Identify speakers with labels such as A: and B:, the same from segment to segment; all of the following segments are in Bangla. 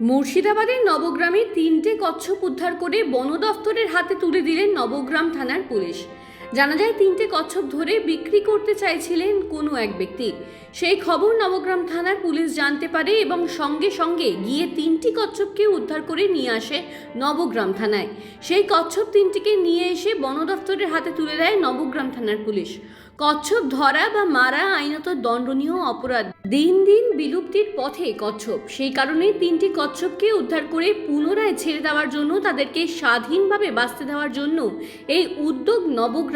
A: মুর্শিদাবাদের নবগ্রামে তিনটে কচ্ছপ উদ্ধার করে বন দফতরের হাতে তুলে দিলেন নবগ্রাম থানার পুলিশ। জানা যায় তিনটে কচ্ছপ ধরে বিক্রি করতে চাইছিলেন কোনো এক ব্যক্তি। সেই খবর নবগ্রাম থানার পুলিশ জানতে পারে এবং সঙ্গে সঙ্গে গিয়ে তিনটি কচ্ছপকে উদ্ধার করে নিয়ে আসে নবগ্রাম থানায়। সেই কচ্ছপ তিনটিকে নিয়ে এসে বন দফতরের হাতে তুলে দেয় নবগ্রাম থানার পুলিশ। কচ্ছপ ধরা বা মারা আইনত দণ্ডনীয় অপরাধ। দিন দিন বিলুপ্তির পথে কচ্ছপ। সেই কারণে তিনটি কচ্ছপকে উদ্ধার করে পুনরায় ছেড়ে দেওয়ার জন্য তাদেরকে স্বাধীনভাবে বাঁচতে দেওয়ার জন্য এই উদ্যোগ নবগ্রাম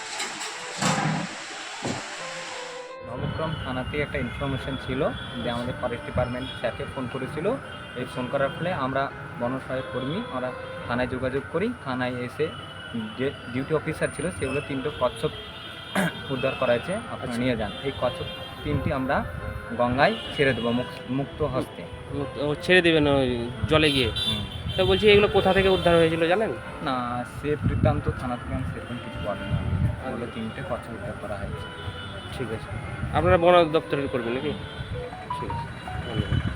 B: নবক্রম থানাতে একটা ইনফরমেশন ছিল যে আমাদের ফরেস্ট ডিপার্টমেন্ট স্যারকে ফোন করেছিল। এই ফোন করার ফলে আমরা বন সহায়ক কর্মী আমরা থানায় যোগাযোগ করি। থানায় এসে যে ডিউটি অফিসার ছিল সেগুলো তিনটে কচ্ছপ উদ্ধার করা হয়েছে আপনারা নিয়ে যান। এই কচ্ছপ তিনটি আমরা গঙ্গায় ছেড়ে দেবো মুক- মুক্ত হস্তে।
C: ও ছেড়ে দেবেন ওই জলে গিয়ে? তো বলছি এগুলো কোথা থেকে উদ্ধার হয়েছিল জানেন?
B: না সে বৃত্তান্ত থানা থেকে আমি সেরকম কিছু বলেনি ওগুলো তিনটে কচ্ছপ উদ্ধার করা হয়েছে।
C: ঠিক আছে। আপনারা বন দপ্তরের করবেন নাকি? ঠিক আছে ধন্যবাদ।